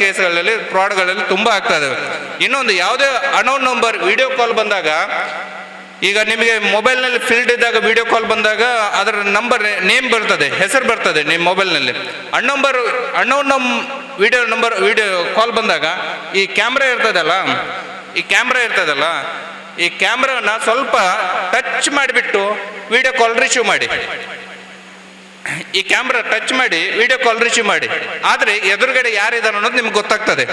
ಕೇಸ್ಗಳಲ್ಲಿ, ಫ್ರಾಡ್ಗಳಲ್ಲಿ ತುಂಬ ಆಗ್ತಾ ಇದಾವೆ. ಇನ್ನೊಂದು ಯಾವುದೇ ಅನೌನ್ ನಂಬರ್ ವಿಡಿಯೋ ಕಾಲ್ ಬಂದಾಗ, ಈಗ ನಿಮಗೆ ಮೊಬೈಲ್ನಲ್ಲಿ ಫೀಲ್ಡ್ ಇದ್ದಾಗ ವಿಡಿಯೋ ಕಾಲ್ ಬಂದಾಗ ಅದರ ನಂಬರ್ ನೇಮ್ ಬರ್ತದೆ, ಹೆಸರು ಬರ್ತದೆ ನಿಮ್ಮ ಮೊಬೈಲ್ನಲ್ಲಿ. ಅಣ್ಣಂಬರ್ ಅಣ್ಣೌನ್ ನಮ್ ವಿಡಿಯೋ ನಂಬರ್ ವಿಡಿಯೋ ಕಾಲ್ ಬಂದಾಗ ಈ ಕ್ಯಾಮ್ರಾ ಇರ್ತದಲ್ಲ, ಈ ಕ್ಯಾಮ್ರಾ ಇರ್ತದಲ್ಲ, ಈ ಕ್ಯಾಮ್ರಾನ ಸ್ವಲ್ಪ ಟಚ್ ಮಾಡಿಬಿಟ್ಟು ವಿಡಿಯೋ ಕಾಲ್ ರಿಸೀವ್ ಮಾಡಿ. ಈ ಕ್ಯಾಮ್ರಾ ಟಚ್ ಮಾಡಿ ವಿಡಿಯೋ ಕಾಲ್ ರಿಸೀವ್ ಮಾಡಿ. ಆದರೆ ಎದುರುಗಡೆ ಯಾರಿದ್ದಾರೆ ಅನ್ನೋದು ನಿಮ್ಗೆ ಗೊತ್ತಾಗ್ತದೆ.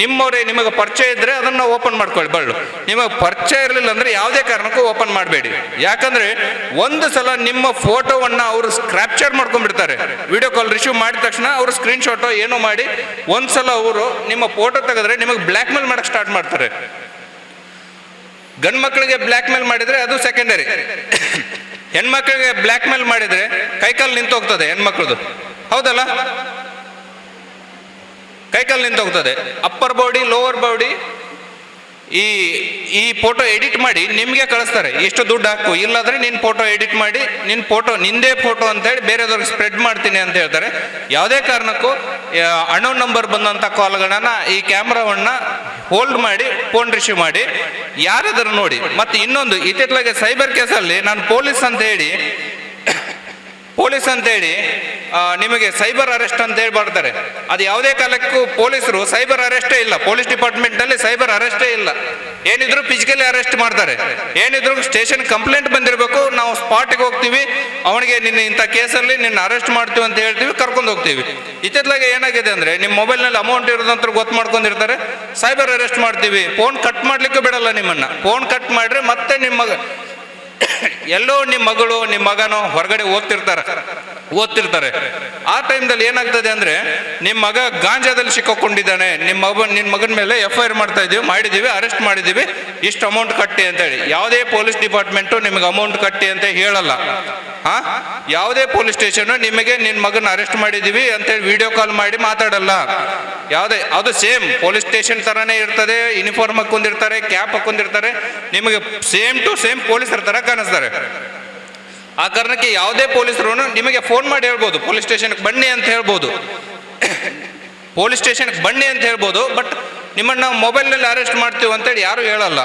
ನಿಮ್ಮವರೇ ನಿಮಗೆ ಪರಿಚಯ ಇದ್ರೆ ಅದನ್ನ ಓಪನ್ ಮಾಡ್ಕೊಳ್ಳಿ. ಬಳ್ಳು ನಿಮಗೆ ಪರಿಚಯ ಇರಲಿಲ್ಲ ಅಂದ್ರೆ ಯಾವುದೇ ಕಾರಣಕ್ಕೂ ಓಪನ್ ಮಾಡಬೇಡಿ. ಯಾಕಂದ್ರೆ ಒಂದು ಸಲ ನಿಮ್ಮ ಫೋಟೋವನ್ನ ಅವರು ಸ್ಕ್ರಾಪ್ಚರ್ ಮಾಡ್ಕೊಂಡ್ಬಿಡ್ತಾರೆ. ವಿಡಿಯೋ ಕಾಲ್ ರಿಸೀವ್ ಮಾಡಿದ ತಕ್ಷಣ ಅವರು ಸ್ಕ್ರೀನ್ ಶಾಟೋ ಏನೋ ಮಾಡಿ ಒಂದ್ಸಲ ಅವರು ನಿಮ್ಮ ಫೋಟೋ ತೆಗೆದ್ರೆ ನಿಮಗೆ ಬ್ಲ್ಯಾಕ್ ಮೇಲ್ ಮಾಡಕ್ ಸ್ಟಾರ್ಟ್ ಮಾಡ್ತಾರೆ. ಗಂಡು ಮಕ್ಕಳಿಗೆ ಬ್ಲ್ಯಾಕ್ ಮೇಲ್ ಮಾಡಿದ್ರೆ ಅದು ಸೆಕೆಂಡರಿ ಹೆಣ್ಮಕ್ಳಿಗೆ ಬ್ಲ್ಯಾಕ್ ಮೇಲ್ ಮಾಡಿದ್ರೆ ಕೈಕಾಲು ನಿಂತು ಹೋಗ್ತದೆ ಹೆಣ್ಮಕ್ಳದು. ಹೌದಲ್ಲ? ಕೈಕಾಲು ನಿಂತು ಹೋಗ್ತದೆ ಅಪ್ಪರ್ ಬಾಡಿ, ಲೋವರ್ ಬಾಡಿ, ಈ ಈ ಫೋಟೋ ಎಡಿಟ್ ಮಾಡಿ ನಿಮಗೆ ಕಳಿಸ್ತಾರೆ. ಎಷ್ಟು ದುಡ್ಡು ಹಾಕು? ಇಲ್ಲಾದರೆ ನಿನ್ನ ಫೋಟೋ ಎಡಿಟ್ ಮಾಡಿ ನಿನ್ನ ಫೋಟೋ, ನಿಂದೇ ಫೋಟೋ ಅಂತೇಳಿ ಬೇರೆದವ್ರಿಗೆ ಸ್ಪ್ರೆಡ್ ಮಾಡ್ತೀನಿ ಅಂತ ಹೇಳ್ತಾರೆ. ಯಾವುದೇ ಕಾರಣಕ್ಕೂ ಅಣೋ ನಂಬರ್ ಬಂದಂಥ ಕಾಲ್ಗಳನ್ನು ಈ ಕ್ಯಾಮ್ರಾವನ್ನ ಹೋಲ್ಡ್ ಮಾಡಿ ಫೋನ್ ರಿಸೀವ್ ಮಾಡಿ, ಯಾರಾದರೂ ನೋಡಿ. ಮತ್ತು ಇನ್ನೊಂದು ಇತ್ತಿತ್ತಲಾಗೆ ಸೈಬರ್ ಕೇಸಲ್ಲಿ ನಾನು ಪೊಲೀಸ್ ಅಂತ ಹೇಳಿ ಪೊಲೀಸ್ ಅಂತ ಹೇಳಿ ನಿಮಗೆ ಸೈಬರ್ ಅರೆಸ್ಟ್ ಅಂತ ಹೇಳಿ ಬರ್ತಾರೆ. ಅದು ಯಾವುದೇ ಕಾಲಕ್ಕೂ ಪೊಲೀಸರು ಸೈಬರ್ ಅರೆಸ್ಟೇ ಇಲ್ಲ. ಪೊಲೀಸ್ ಡಿಪಾರ್ಟ್ಮೆಂಟಲ್ಲಿ ಸೈಬರ್ ಅರೆಸ್ಟೇ ಇಲ್ಲ. ಏನಿದ್ರು ಫಿಸಿಕಲಿ ಅರೆಸ್ಟ್ ಮಾಡ್ತಾರೆ. ಏನಿದ್ರು ಸ್ಟೇಷನ್ ಕಂಪ್ಲೇಂಟ್ ಬಂದಿರಬೇಕು, ನಾವು ಸ್ಪಾಟಿಗೆ ಹೋಗ್ತೀವಿ. ಅವನಿಗೆ ನಿನ್ನ ಇಂಥ ಕೇಸಲ್ಲಿ ನಿನ್ನ ಅರೆಸ್ಟ್ ಮಾಡ್ತೀವಿ ಅಂತ ಹೇಳ್ತೀವಿ, ಕರ್ಕೊಂಡು ಹೋಗ್ತೀವಿ. ಇತ್ತಿತ್ತಲಾಗೆ ಏನಾಗಿದೆ ಅಂದರೆ, ನಿಮ್ಮ ಮೊಬೈಲ್ನಲ್ಲಿ ಅಮೌಂಟ್ ಇರೋದಂತ ಗೊತ್ತು ಮಾಡ್ಕೊಂಡಿರ್ತಾರೆ, ಸೈಬರ್ ಅರೆಸ್ಟ್ ಮಾಡ್ತೀವಿ. ಫೋನ್ ಕಟ್ ಮಾಡಲಿಕ್ಕೆ ಬಿಡಲ್ಲ ನಿಮ್ಮನ್ನು. ಫೋನ್ ಕಟ್ ಮಾಡಿದ್ರೆ ಮತ್ತೆ ನಿಮ್ಮ ಮಗ, ಎಲ್ಲೋ ನಿಮ್ಮ ಮಗಳು, ನಿಮ್ಮ ಮಗನೋ ಹೊರಗಡೆ ಓದ್ತಿರ್ತಾರೆ ಓದ್ತಿರ್ತಾರೆ. ಆ ಟೈಮ್ದಲ್ಲಿ ಏನಾಗ್ತದೆ ಅಂದರೆ, ನಿಮ್ಮ ಮಗ ಗಾಂಜಾದಲ್ಲಿ ಸಿಕ್ಕೊಂಡಿದ್ದಾನೆ ನಿಮ್ಮ ಮಗ ನಿನ್ನ ಮಗನ ಮೇಲೆ ಎಫ್ ಐ ಆರ್ ಮಾಡ್ತಾ ಇದ್ದೀವಿ ಮಾಡಿದ್ದೀವಿ ಅರೆಸ್ಟ್ ಮಾಡಿದ್ದೀವಿ ಇಷ್ಟು ಅಮೌಂಟ್ ಕಟ್ಟಿ ಅಂತೇಳಿ ಯಾವುದೇ ಪೊಲೀಸ್ ಡಿಪಾರ್ಟ್ಮೆಂಟು ನಿಮಗೆ ಅಮೌಂಟ್ ಕಟ್ಟಿ ಅಂತ ಹೇಳಲ್ಲ. ಹಾ? ಯಾವುದೇ ಪೊಲೀಸ್ ಸ್ಟೇಷನ್ ನಿಮಗೆ ನಿನ್ನ ಮಗನ ಅರೆಸ್ಟ್ ಮಾಡಿದೀವಿ ಅಂತೇಳಿ ವಿಡಿಯೋ ಕಾಲ್ ಮಾಡಿ ಮಾತಾಡಲ್ಲ. ಯಾವುದೇ, ಅದು ಸೇಮ್ ಪೊಲೀಸ್ ಸ್ಟೇಷನ್ ಥರನೇ ಇರ್ತದೆ ಯೂನಿಫಾರ್ಮ್ ಹಾಕೊಂಡಿರ್ತಾರೆ ಕ್ಯಾಪ್ ಹಾಕೊಂಡಿರ್ತಾರೆ ನಿಮಗೆ ಸೇಮ್ ಟು ಸೇಮ್ ಪೊಲೀಸರ ಥರ ಕಾಣಿಸ್ತಾರೆ. ಆ ಕಾರಣಕ್ಕೆ ಯಾವುದೇ ಪೊಲೀಸರು ನಿಮಗೆ ಫೋನ್ ಮಾಡಿ ಹೇಳ್ಬೋದು, ಪೊಲೀಸ್ ಸ್ಟೇಷನ್ಗೆ ಬನ್ನಿ ಅಂತ ಹೇಳ್ಬೋದು. ಪೊಲೀಸ್ ಸ್ಟೇಷನ್ಗೆ ಬನ್ನಿ ಅಂತ ಹೇಳ್ಬೋದು ಬಟ್ ನಿಮ್ಮನ್ನು ಮೊಬೈಲ್ನಲ್ಲಿ ಅರೆಸ್ಟ್ ಮಾಡ್ತೀವಿ ಅಂತೇಳಿ ಯಾರು ಹೇಳಲ್ಲ.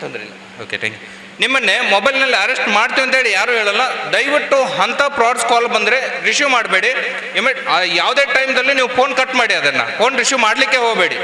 ತೊಂದರೆ ಓಕೆ ಥ್ಯಾಂಕ್ ಯು ನಿಮ್ಮನ್ನೇ ಮೊಬೈಲ್ನಲ್ಲಿ ಅರೆಸ್ಟ್ ಮಾಡ್ತೀವಿ ಅಂತೇಳಿ ಯಾರು ಹೇಳಲ್ಲ. ದಯವಿಟ್ಟು ಅಂಥ ಫ್ರಾಡ್ಸ್ ಕಾಲ್ ಬಂದರೆ ರಿಸೀವ್ ಮಾಡಬೇಡಿ. ಯಾವುದೇ ಟೈಮ್ದಲ್ಲಿ ನೀವು ಫೋನ್ ಕಟ್ ಮಾಡಿ ಅದನ್ನು. ಫೋನ್ ರಿಸೀವ್ ಮಾಡಲಿಕ್ಕೆ ಹೋಗಬೇಡಿ.